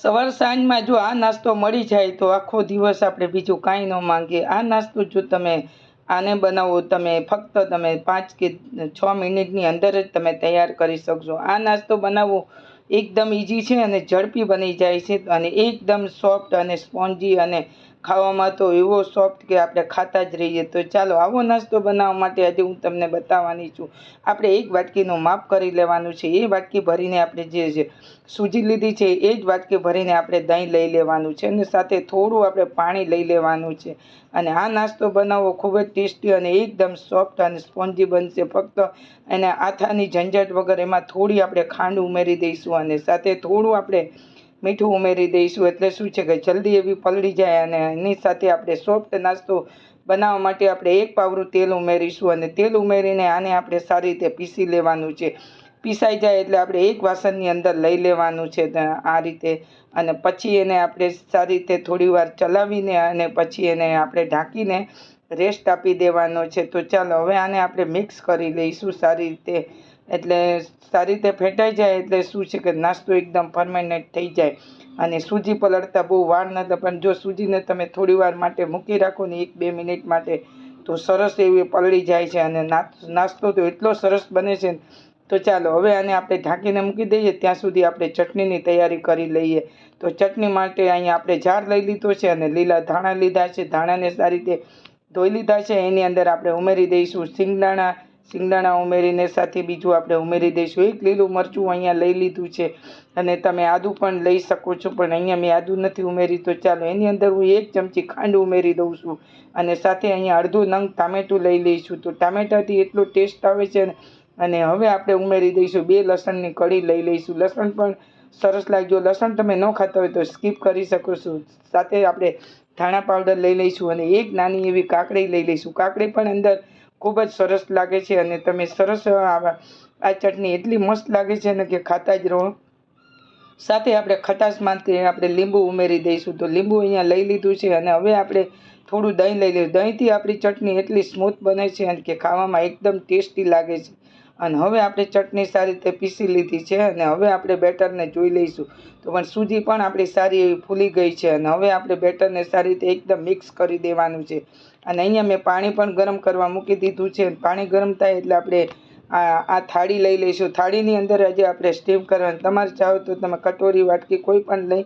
સવાર સાંજમાં જો આ નાસ્તો મળી જાય તો આખો દિવસ આપણે બીજું કાંઈ ન માંગીએ. આ નાસ્તો જો તમે આને બનાવો, તમે ફક્ત તમે પાંચ કે છ મિનિટની અંદર જ તમે તૈયાર કરી શકશો. આ નાસ્તો બનાવવો એકદમ ઇઝી છે અને ઝડપી બની જાય છે અને એકદમ સોફ્ટ અને સ્પોન્જી અને ખાવામાં તો એવો સોફ્ટ કે આપણે ખાતા જ રહીએ. તો ચાલો, આવો નાસ્તો બનાવવા માટે આજે હું તમને બતાવવાની છું. આપણે એક વાટકીનું માપ કરી લેવાનું છે. એ વાટકી ભરીને આપણે જે છે સૂજી લીધી છે, એ જ વાટકી ભરીને આપણે દહીં લઈ લેવાનું છે અને સાથે થોડું આપણે પાણી લઈ લેવાનું છે. અને આ નાસ્તો બનાવવો ખૂબ જ ટેસ્ટી અને એકદમ સોફ્ટ અને સ્પોન્જી બનશે. ફક્ત એને આથાની ઝંઝટ વગર એમાં થોડી આપણે ખાંડ ઉમેરી દઈશું અને સાથે થોડું આપણે મીઠું ઉમેરી દઈશું એટલે શું છે કે જલ્દી એવી પલળી જાય અને એની સાથે આપણે સોફ્ટ નાસ્તો બનાવવા માટે આપણે એક પાવરું તેલ ઉમેરીશું અને તેલ ઉમેરીને આને આપણે સારી રીતે પીસી લેવાનું છે. પીસાઈ જાય એટલે આપણે એક વાસણની અંદર લઈ લેવાનું છે આ રીતે અને પછી એને આપણે સારી રીતે થોડી વાર ચલાવીને અને પછી એને આપણે ઢાંકીને રેસ્ટ આપી દેવાનો છે. તો ચાલો હવે આને આપણે મિક્સ કરી લઈશું સારી રીતે. એટલે સારી રીતે ફેંટાઈ જાય એટલે શું છે કે નાસ્તો એકદમ ફર્મેનેટ થઈ જાય. અને સૂજી પલળતા બહુ વાર ન પણ જો સૂજીને તમે થોડી વાર માટે મૂકી રાખો ને એક બે મિનિટ માટે, તો સરસ એવી પલળી જાય છે અને નાસ્તો તો એટલો સરસ બને છે. તો ચાલો, હવે આને આપણે ઢાંકીને મૂકી દઈએ, ત્યાં સુધી આપણે ચટણીની તૈયારી કરી લઈએ. તો ચટણી માટે અહીંયા આપણે જાર લઈ લીધો છે અને લીલા ધાણા લીધા છે. ધાણાને સારી રીતે ધોઈ લીધા છે. એની અંદર આપણે ઉમેરી દઈશું સિંગદાણા સિંગદાણા ઉમેરીને સાથે બીજું આપણે ઉમેરી દઈશું. એક લીલું મરચું અહીંયા લઈ લીધું છે અને તમે આદું પણ લઈ શકો છો, પણ અહીંયા મેં આદું નથી ઉમેરી, તો ચાલો એની અંદર હું એક ચમચી ખાંડ ઉમેરી દઉં છું અને સાથે અહીંયા અડધું નંગ ટામેટું લઈ લઈશું. તો ટામેટાથી એટલો ટેસ્ટ આવે છે અને હવે આપણે ઉમેરી દઈશું બે લસણની કળી લઈ લઈશું. લસણ પણ સરસ લાગ્યો. લસણ તમે ન ખાતા હોય તો સ્કીપ કરી શકો છો. સાથે આપણે ધાણા પાવડર લઈ લઈશું અને એક નાની એવી કાકડી લઈ લઈશું. કાકડી પણ અંદર ખૂબ જ સરસ લાગે છે અને તમે સરસ આ ચટણી એટલી મસ્ત લાગે છે ને કે ખાતા જ રહો. સાથે આપણે ખટાશ આપણે લીંબુ ઉમેરી દઈશું. તો લીંબુ અહીંયા લઈ લીધું છે અને હવે આપણે થોડું દહીં લઈ લઈશું દહીંથી આપણી ચટણી એટલી સ્મૂથ બને છે અને કે ખાવામાં એકદમ ટેસ્ટી લાગે છે. અને હવે આપણે ચટણી સારી રીતે પીસી લીધી છે અને હવે આપણે બેટરને જોઈ લઈશું. તો પણ સૂજી પણ આપણી સારી એવી ફૂલી ગઈ છે અને હવે આપણે બેટરને સારી રીતે એકદમ મિક્સ કરી દેવાનું છે. અને અહીંયા મેં પાણી પણ ગરમ કરવા મૂકી દીધું છે. પાણી ગરમ થાય એટલે આપણે આ આ થાળી લઈ લઈશું. થાળીની અંદર આજે આપણે સ્ટીમ કરવાનું. તમારે ચાહો તો તમે કટોરી, વાટકી કોઈ પણ લઈ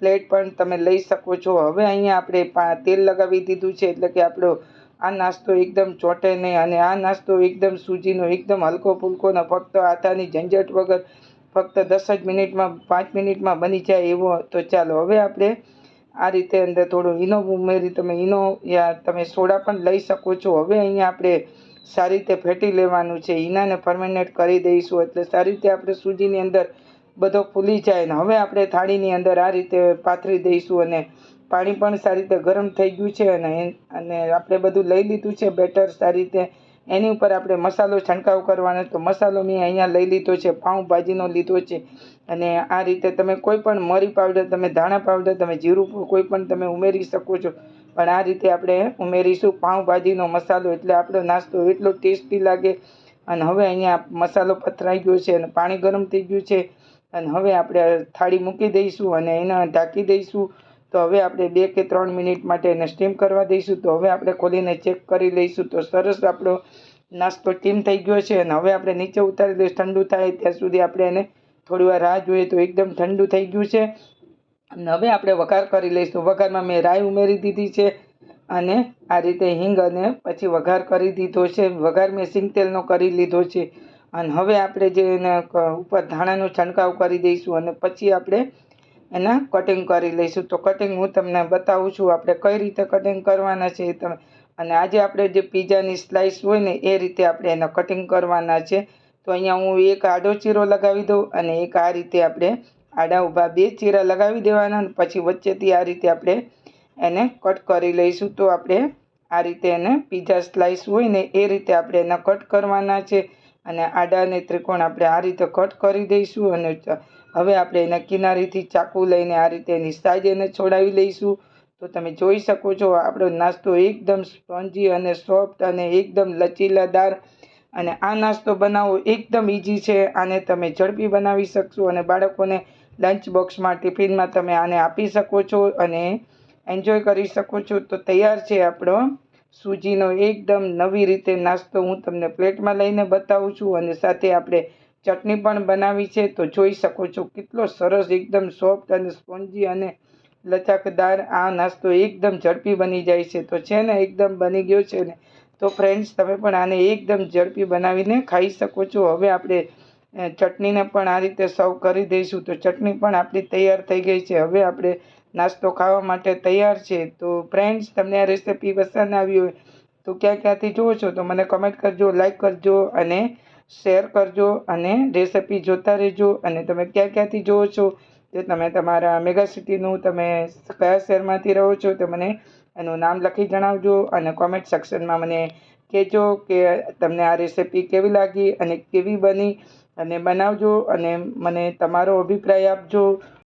પ્લેટ પણ તમે લઈ શકો છો. હવે અહીંયા આપણે તેલ લગાવી દીધું છે એટલે કે આપણો આ નાસ્તો એકદમ ચોટે નહીં અને આ નાસ્તો એકદમ સૂજીનો, એકદમ હલકો ફૂલકો ને ફક્ત આથાની ઝંઝટ વગર ફક્ત દસ જ મિનિટમાં, પાંચ મિનિટમાં બની જાય એવો તો ચાલો. હવે આપણે આ રીતે અંદર થોડું ઈનો ઉમેરી તમે ઈનો યા તમે સોડા પણ લઈ શકો છો. હવે અહીંયા આપણે સારી રીતે ફેટી લેવાનું છે. ઈનાને ફર્મેનેટ કરી દઈશું એટલે સારી રીતે આપણે સૂજીની અંદર બધો ફૂલી જાય ને હવે આપણે થાળીની અંદર આ રીતે પાથરી દઈશું અને પાણી પણ સારી રીતે ગરમ થઈ ગયું છે અને અને આપણે બધું લઈ લીધું છે બેટર સારી રીતે. એની ઉપર આપણે મસાલો છંટકાવ કરવાનો તો મસાલો મેં અહીંયા લઈ લીધો છે પાઉંભાજીનો લીધો છે. અને આ રીતે તમે કોઈ પણ મરી પાવડર તમે ધાણા પાવડર તમે જીરું કોઈ પણ તમે ઉમેરી શકો છો. પણ આ રીતે આપણે ઉમેરીશું પાઉંભાજીનો મસાલો, એટલે આપણો નાસ્તો એટલો ટેસ્ટી લાગે. અને હવે અહીંયા મસાલો પથરાઈ ગયો છે અને પાણી ગરમ થઈ ગયું છે. અને હવે આપણે થાળી મૂકી દઈશું અને એને ઢાંકી દઈશું. તો હવે આપણે બે કે ત્રણ મિનિટ માટે એને સ્ટીમ કરવા દઈશું. તો હવે આપણે ખોલીને ચેક કરી લઈશું. તો સરસ આપણો નાસ્તો સ્ટીમ થઈ ગયો છે અને હવે આપણે નીચે ઉતારી દઈશું. ઠંડુ થાય ત્યાં સુધી આપણે એને થોડી વાર રાહ જોઈએ તો એકદમ ઠંડુ થઈ ગયું છે. અને હવે આપણે વઘાર કરી લઈશું. વઘારમાં મેં રાઈ ઉમેરી દીધી છે અને આ રીતે હિંગ અને પછી વઘાર કરી દીધો છે. વઘાર મેં સિંગ તેલનો કરી લીધો છે. અને હવે આપણે જે એને ઉપર ધાણાનો છંટકાવ કરી દઈશું અને પછી આપણે એના કટિંગ કરી લઈશું. તો કટિંગ હું તમને બતાવું છું આપણે કઈ રીતે કટિંગ કરવાના છે એ તમે. અને આજે આપણે જે પીઝાની સ્લાઇસ હોય ને એ રીતે આપણે એના કટિંગ કરવાના છે. તો અહીંયા હું એક આડો ચીરો લગાવી દઉં અને એક આ રીતે આપણે આડા ઊભા બે ચીરા લગાવી દેવાના પછી વચ્ચેથી આ રીતે આપણે એને કટ કરી લઈશું. તો આપણે આ રીતે એને પીઝા સ્લાઇસ હોય ને એ રીતે આપણે એના કટ કરવાના છે. અને આડાને ત્રિકોણ આપણે આ રીતે કટ કરી દઈશું અને હવે આપણે એના કિનારીથી ચાકુ લઈને આ રીતે એની સાઈડ એને છોડાવી લઈશું. તો તમે જોઈ શકો છો, આપણો નાસ્તો એકદમ સ્પોન્જી અને સોફ્ટ અને એકદમ લચીલાદાર. અને આ નાસ્તો બનાવવો એકદમ ઇઝી છે, આને તમે ઝડપી બનાવી શકશો અને બાળકોને લંચ બોક્સમાં, ટિફિનમાં તમે આને આપી શકો છો અને એન્જોય કરી શકો છો. તો તૈયાર છે આપણો સૂજીનો એકદમ નવી રીતે નાસ્તો હું તમને પ્લેટમાં લઈને બતાવું છું અને સાથે આપણે ચટણી પણ બનાવી છે. તો જોઈ શકો છો કેટલો સરસ, એકદમ સોફ્ટ અને સ્પોન્જી અને લચકદાર આ નાસ્તો એકદમ ઝડપી બની જાય છે. તો છે ને, એકદમ બની ગયો છે ને, તો ફ્રેન્ડ્સ તમે પણ આને એકદમ ઝડપી બનાવીને ખાઈ શકો છો. હવે આપણે ચટણીને પણ આ રીતે સર્વ કરી દઈશું. તો ચટણી પણ આપણી તૈયાર થઈ ગઈ છે. હવે આપણે નાસ્તો ખાવા માટે તૈયાર છે. તો ફ્રેન્ડ્સ તમને આ રેસીપી પસંદ આવી હોય, તો ક્યાં ક્યાંથી જુઓ છો, તો મને કમેન્ટ કરજો લાઈક કરજો અને શેર કરજો અને રેસીપી જોતા રહેજો. અને તમે ક્યાં ક્યાંથી જુઓ છો, તે તમે તમારા મેગા સિટીનું તમે કયા શહેરમાંથી રહો છો, તો મને એનું નામ લખી જણાવજો અને કોમેન્ટ સેક્શનમાં મને કહેજો કે તમને આ રેસીપી કેવી લાગી અને કેવી બની. અને બનાવજો અને મને તમારો અભિપ્રાય આપજો.